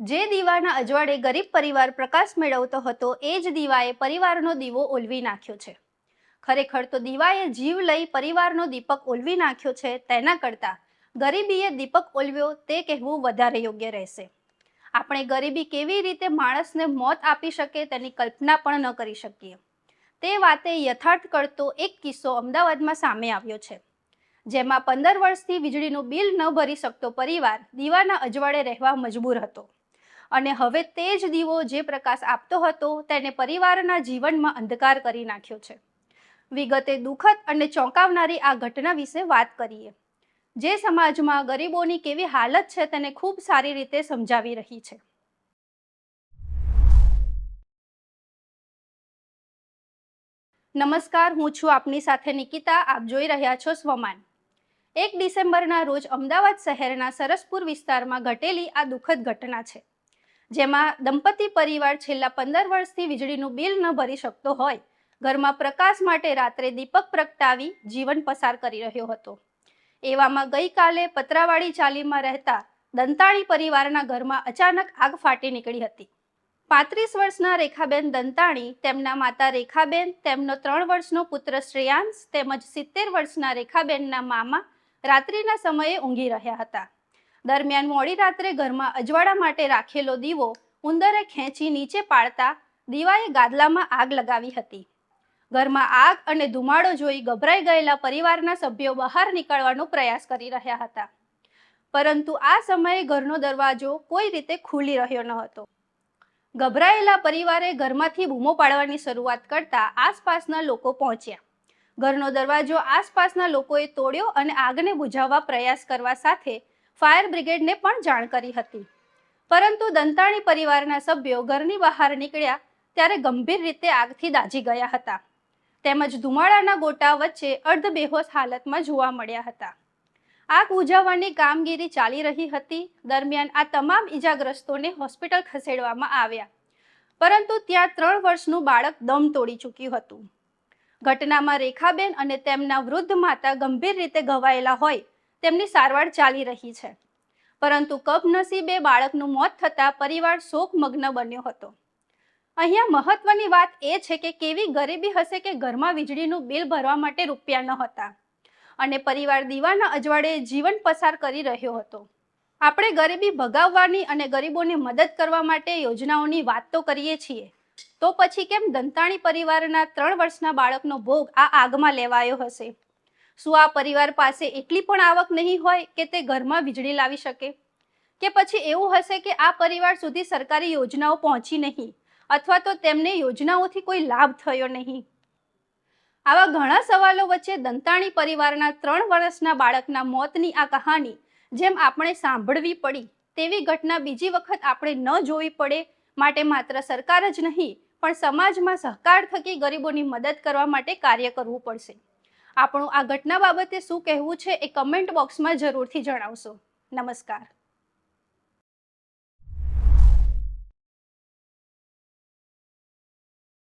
જે દીવાના અજવાળે ગરીબ પરિવાર પ્રકાશ મેળવતો હતો, એ જ દીવાએ પરિવારનો દીવો ઓલવી નાખ્યો છે. ખરેખર તો દીવાએ જીવ લઈ પરિવારનો દીપક ઓલવી નાખ્યો છે, તેના કરતાં ગરીબીએ દીપક ઓલવ્યો, તે કહેવું વધારે યોગ્ય રહેશે. આપણે ગરીબી કેવી રીતે માણસને મોત આપી શકે તેની કલ્પના પણ ન કરી શકીએ. તે વાતે યથાર્થ કરતો એક કિસ્સો અમદાવાદમાં સામે આવ્યો છે. જેમાં પંદર વર્ષથી વીજળીનું બિલ ન ભરી શકતો પરિવાર દીવાના અજવાળે રહેવા મજબૂર હતો. અને હવે તે જ દીવો જે પ્રકાશ આપતો હતો તેને પરિવારના જીવનમાં અંધકાર કરી નાખ્યો છે. વિગતે દુઃખદ અને ચોંકાવનારી આ ઘટના વિશે વાત કરીએ. જે સમાજમાં ગરીબોની કેવી હાલત છે તેને ખૂબ સારી રીતે સમજાવી રહી છે. નમસ્કાર, હું છું આપની સાથે નિકિતા. આપ જોઈ રહ્યા છો સ્વમાન. એક ડિસેમ્બરના રોજ અમદાવાદ શહેરના સરસપુર વિસ્તારમાં ઘટેલી આ દુઃખદ ઘટના છે. જેમાં દંપતી પરિવાર છેલ્લા પંદર વર્ષથી વીજળીનું બિલ ન ભરી શકતો હોય. ઘરમાં પ્રકાશ માટે રાત્રે દીપક પ્રગટાવી જીવન પસાર કરી રહ્યો હતો. એવામાં ગઈકાલે પતરાવાડી ચાલીમાં રહેતા દંતાણી પરિવારના ઘરમાં અચાનક આગ ફાટી નીકળી હતી. પાંત્રીસ વર્ષના રેખાબેન દંતાણી, તેમના માતા રેખાબેન, તેમનો ત્રણ વર્ષનો પુત્ર શ્રેયાંશ, તેમજ સિત્તેર વર્ષના રેખાબેનના મામા રાત્રિના સમયે ઊંઘી રહ્યા હતા. દરમિયાન મોડી રાત્રે ઘરમાં અજવાળા માટે રાખેલો દીવો ઉંદરે ખેંચી નીચે પાડતા દીવાએ ગાદલામાં આગ લગાવી હતી. ઘરમાં આગ અને ધુમાડો જોઈ ગભરાઈ ગયેલા પરિવારના સભ્યો બહાર નીકળવાનો પ્રયાસ કરી રહ્યા હતા. પરંતુ આ સમયે ઘરનો દરવાજો કોઈ રીતે ખુલી રહ્યો ન હતો. ગભરાયેલા પરિવારે ઘરમાંથી બૂમો પાડવાની શરૂઆત કરતા આસપાસના લોકો પહોંચ્યા. ઘરનો દરવાજો આસપાસના લોકોએ તોડ્યો અને આગને બુઝાવવા પ્રયાસ કરવા સાથે ફાયર બ્રિગેડને પણ જાણ કરી હતી. પરંતુ દંતાણી પરિવારના સભ્યો ઘરની બહાર નીકળ્યા ત્યારે ગંભીર રીતે આગથી દાઝી ગયા હતા. તેમજ ધુમાડાના ગોટા વચ્ચે અર્ધ બેહોશ હાલતમાં જોવા મળ્યા હતા. આગ બુઝાવવાની કામગીરી ચાલી રહી હતી દરમિયાન આ તમામ ઈજાગ્રસ્તોને હોસ્પિટલ ખસેડવામાં આવ્યા. પરંતુ ત્યાં ત્રણ વર્ષનું બાળક દમ તોડી ચૂક્યું હતું. ઘટનામાં રેખાબેન અને તેમના વૃદ્ધ માતા ગંભીર રીતે ઘવાયેલા હોય તેમની સારવાર ચાલી રહી છે. પરંતુ કપનસીબે બાળકનું મોત થતાં પરિવાર શોકમગ્ન બન્યો હતો. અહીંયા મહત્વની વાત એ છે કે કેવી ગરીબી હશે કે ઘરમાં વીજળીનું બિલ ભરવા માટે રૂપિયા ન હતા. અને પરિવાર દીવાના અજવાળે જીવન પસાર કરી રહ્યો હતો. આપણે ગરીબી ભગાવવાની અને ગરીબોને મદદ કરવા માટે યોજનાઓની વાત તો કરીએ છીએ. તો પછી કેમ દંતાણી પરિવારના ત્રણ વર્ષના બાળકનો ભોગ આ આગમાં લેવાયો હશે? શું આ પરિવાર પાસે એટલી પણ આવક નહીં હોય કે તે ઘરમાં વીજળી લાવી શકે? કે પછી એવું હશે કે આ પરિવાર સુધી સરકારી યોજનાઓ પહોંચી નહીં અથવા તો તેમને યોજનાઓથી કોઈ લાભ થયો નહીં? આવા ઘણા સવાલો વચ્ચે દંતાણી પરિવારના ત્રણ વર્ષના બાળકના મોતની આ કહાની જેમ આપણે સાંભળવી પડી તેવી ઘટના બીજી વખત આપણે ન જોવી પડે માટે માત્ર સરકાર જ નહીં પણ સમાજમાં સહકાર થકી ગરીબોની મદદ કરવા માટે કાર્ય કરવું પડશે. આપણું આ ઘટના બાબતે શું કહેવું છે એ કમેન્ટ બોક્સમાં જરૂરથી જણાવશો. નમસ્કાર.